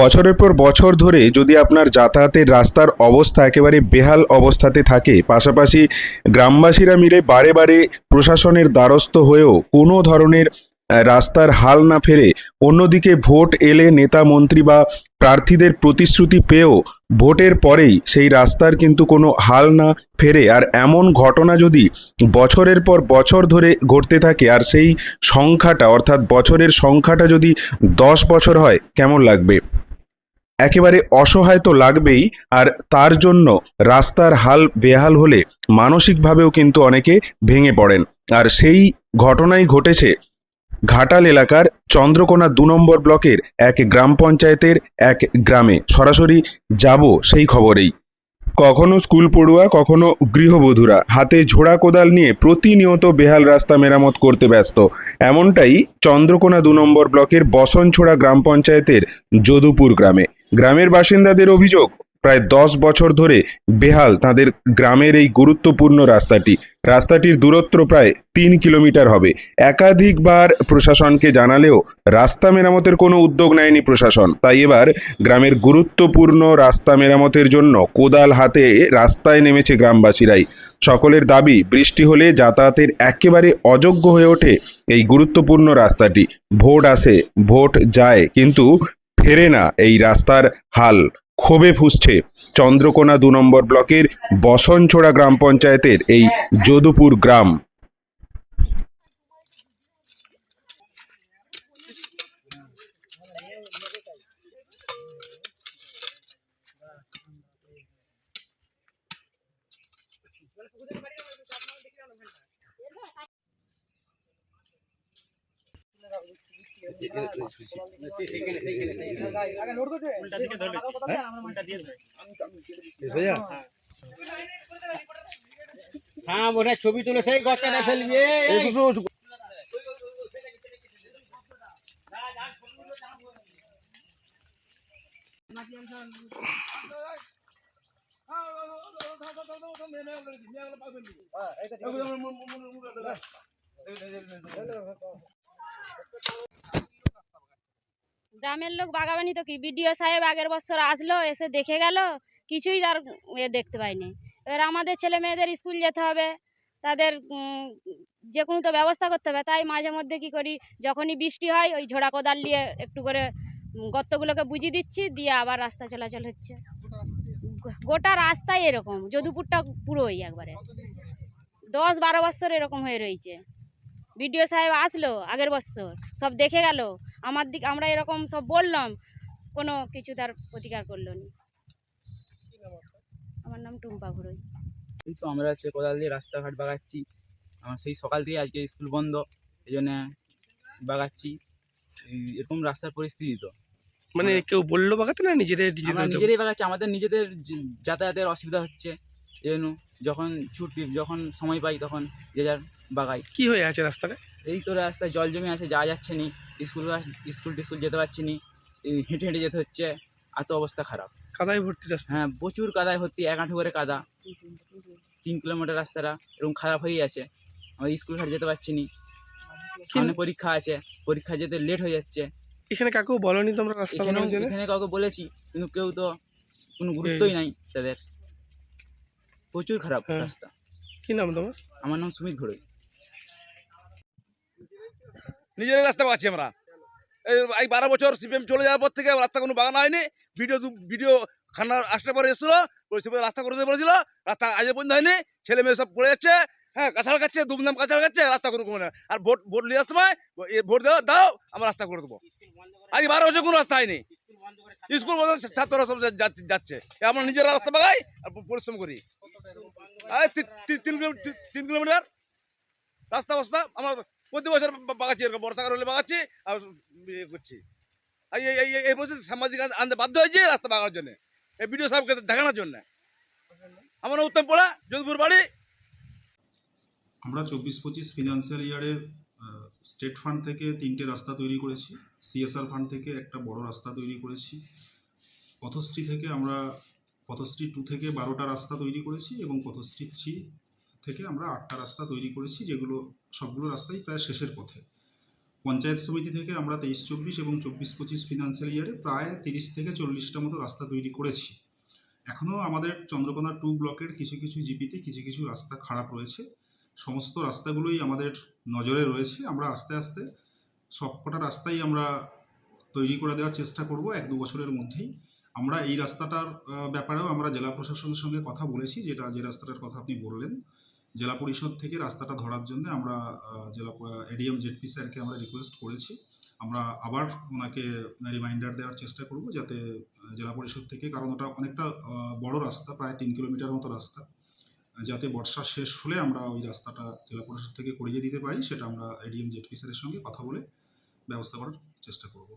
বছরের পর বছর ধরে যদি আপনার যাতায়াতের রাস্তার অবস্থা একেবারে বেহাল অবস্থাতে থাকে, পাশাপাশি গ্রামবাসীরা মিলে বারে বারে প্রশাসনের দ্বারস্থ হয়েও কোনো ধরনের রাস্তার হাল না ফেরে অন্যদিকে ভোট এলে নেতা, মন্ত্রী বা প্রার্থীদের প্রতিশ্রুতি পেয়েও ভোটের পরেই সেই রাস্তার কিন্তু কোনো হাল না ফেরে। আর এমন ঘটনা যদি বছরের পর বছর ধরে ঘটতে থাকে, আর সেই সংখ্যাটা, অর্থাৎ বছরের সংখ্যাটা যদি দশ বছর হয়, কেমন লাগবে? একেবারে অসহায় তো লাগবেই, আর তার জন্য রাস্তার হাল বেহাল হলে মানসিকভাবেও কিন্তু অনেকে ভেঙে পড়েন। আর সেই ঘটনাই ঘটেছে ঘাটাল এলাকার চন্দ্রকোনা দু নম্বর ব্লকের এক গ্রাম পঞ্চায়েতের এক গ্রামে। সরাসরি যাব সেই খবরেই। কখনো স্কুল পড়ুয়া, কখনো গৃহবধূরা। হাতে ঝোড়া কোদাল নিয়ে প্রতিনিয়ত বেহাল রাস্তা মেরামত করতে ব্যস্ত। এমনটাই চন্দ্রকোনা দু নম্বর ব্লকের বসনছোড়া গ্রাম পঞ্চায়েতের যদুপুর গ্রামে। গ্রামের বাসিন্দাদের অভিযোগ প্রায় দশ বছর ধরে বেহাল তাদের গ্রামের এই গুরুত্বপূর্ণ রাস্তাটি। রাস্তাটির দূরত্ব প্রায় তিন কিলোমিটার হবে। একাধিকবার প্রশাসনকে জানালেও রাস্তা মেরামতের কোনো উদ্যোগ নেয়নি প্রশাসন। তাই এবার গ্রামের গুরুত্বপূর্ণ রাস্তা মেরামতের জন্য কোদাল হাতে রাস্তায় নেমেছে গ্রামবাসীরাই। সকলের দাবি, বৃষ্টি হলে যাতায়াতের একেবারে অযোগ্য হয়ে ওঠে এই গুরুত্বপূর্ণ রাস্তাটি। ভোট আসে, ভোট যায়, কিন্তু ফেরে না এই রাস্তার হাল। ক্ষোভে ফুসছে চন্দ্রকোনা দু নম্বর ব্লকের বসনছোড়া গ্রাম পঞ্চায়েতের এই যদুপুর গ্রাম। হ্যাঁ ওটা ছবি তুলে সেই গছটা ফেলবি এই। গ্রামের লোক বাগাবানি তো কি? বিডিও সাহেব আগের বছর আসলো, এসে দেখে গেল, কিছুই তার এ দেখতে পাইনি। এবার আমাদের ছেলে মেয়েদের স্কুল যেতে হবে, তাদের যে কোনো তো ব্যবস্থা করতে হবে, তাই মাঝে মধ্যে কি করি, যখনই বৃষ্টি হয়, ওই ঝোড়া কোদাল নিয়ে একটু করে গর্তগুলোকে বুঝিয়ে দিচ্ছি, দিয়ে আবার রাস্তা চলাচল হচ্ছে। গোটা রাস্তাই এরকম, যদুপুরটা পুরোই একবারে। দশ বারো বছর এরকম হয়ে রয়েছে। বিডিও সাহেব আসলো আগের বছর সব দেখে গেল। আমার দিক আমরা এরকম সব বললাম কোনো কিছু তার প্রতিকার করল না। আমার নাম টুম্পা ঘুরোই এই তো আমরা হচ্ছে কোদাল দিয়ে রাস্তাঘাট বাগাচ্ছি। আমার সেই সকাল থেকে আজকে স্কুল বন্ধ এই জন্য বাগাচ্ছি। এরকম রাস্তার পরিস্থিতি তো। মানে কেউ বলল বাগাতে না নিজেদের আমরা নিজেরাই বাগাচ্ছি আমাদের নিজেদের যাতায়াতের অসুবিধা হচ্ছে। এই জন্য যখন ছুটি যখন সময় পাই তখন যে যার বাগাই। কি হয়ে আছে রাস্তাটা? এই তো রাস্তায় জল জমে আছে যাওয়া যাচ্ছে নি। স্কুল স্কুল টিস্কুল যেতে পারছি নি। হেঁটে হেঁটে যেতে হচ্ছে এত অবস্থা খারাপ। কাদায় ভর্তি রাস্তা? হ্যাঁ প্রচুর কাদায় ভর্তি এক আঁঠু করে কাদা। তিন কিলোমিটার রাস্তাটা এরকম খারাপ হয়েই আছে। আমরা স্কুল ঘাট যেতে পারছি নি। সামনে পরীক্ষা আছে পরীক্ষা যেতে লেট হয়ে যাচ্ছে। এখানে কাকেও বলনি তোমরা রাস্তা এখানে কাউকে বলেছি কিন্তু কেউ তো কোনো গুরুত্বই নাই তাদের। প্রচুর খারাপ হ্যাঁ। রাস্তা। কি নাম তোমার? আমার নাম সুমিত ঘড়ই। নিজের রাস্তা পাচ্ছি আমরা। এই বারো বছর সিপিএম চলে যাওয়ার পর থেকে রাস্তা কোনো বাগানো হয়নি। ভিডিও ভিডিও খান্নার আসতে পরে এসেছিল বলছে বলে রাস্তা করে দিতে বলেছিল, রাস্তা আজ পর্যন্ত হয়নি ছেলে মেয়ে সব পড়ে যাচ্ছে হ্যাঁ কাঁঠাল খাচ্ছে দুমদাম কাঁঠাল খাচ্ছে, রাস্তা কোনো কোনো আর ভোট ভোট নিয়ে আসতে সময় ভোট দাও দাও, আমরা রাস্তা করে দেবো। আজ বারো বছর কোনো রাস্তা হয়নি। স্কুল মতো ছাত্ররা সব যাচ্ছে আমরা নিজেরা রাস্তা বাগাই, আর পরিশ্রম করি। তিন কিলোমিটার তিন কিলোমিটার? রাস্তা ফাস্তা আমরা প্রতি বছর বাগাচ্ছি, এরকম বর্ষাকাল হলে বাগাচ্ছি, আর ইয়ে করছি। এই এই বছর সামাজিক আন- আনতে বাধ্য হয়েছে রাস্তা বাগানোর জন্য। এই ভিডিও সাহেবকে দেখানোর জন্য। আমার উত্তম পড়া, যোধপুর বাড়ি। আমরা চব্বিশ পঁচিশ ফিনান্সিয়াল ইয়ারের স্টেট ফান্ড থেকে তিনটে রাস্তা তৈরি করেছি। সিএসআর ফান্ড থেকে একটা বড় রাস্তা তৈরি করেছি। পথশ্রী থেকে আমরা, পথশ্রী টু থেকে বারোটা রাস্তা তৈরি করেছি এবং পথশ্রী থ্রি থেকে আমরা আটটা রাস্তা তৈরি করেছি, যেগুলো সবগুলো রাস্তাই প্রায় শেষের পথে। পঞ্চায়েত সমিতি থেকে আমরা তেইশ, চব্বিশ এবং চব্বিশ, পঁচিশ ফিনান্সিয়াল ইয়ারে প্রায় তিরিশ থেকে চল্লিশটা মতো রাস্তা তৈরি করেছি। এখনও আমাদের চন্দ্রকোনা টু ব্লকের কিছু কিছু জিপিতে কিছু কিছু রাস্তা খারাপ রয়েছে। সমস্ত রাস্তাগুলোই আমাদের নজরে রয়েছে। আমরা আস্তে আস্তে সবকটা রাস্তাই আমরা তৈরি করে দেওয়ার চেষ্টা করব এক দু বছরের মধ্যেই। আমরা এই রাস্তাটার ব্যাপারেও আমরা জেলা প্রশাসনের সঙ্গে কথা বলেছি, যেটা, যে রাস্তাটার কথা আপনি বললেন। জেলা পরিষদ থেকে রাস্তাটা ধরার জন্য আমরা জেলা এডিএম জেডপি স্যারকে আমরা রিকোয়েস্ট করেছি। আমরা আবার ওনাকে রিমাইন্ডার দেওয়ার চেষ্টা করব যাতে জেলা পরিষদ থেকে, কারণ ওটা অনেকটা বড় রাস্তা, প্রায় তিন কিলোমিটার মতো রাস্তা। যাতে বর্ষা শেষ হলে আমরা ওই রাস্তাটা জেলা পরিষদ থেকে করিয়ে দিতে পারি, সেটা আমরা এডিএম জেডপি স্যারের সঙ্গে কথা বলে ব্যবস্থা করার চেষ্টা করব।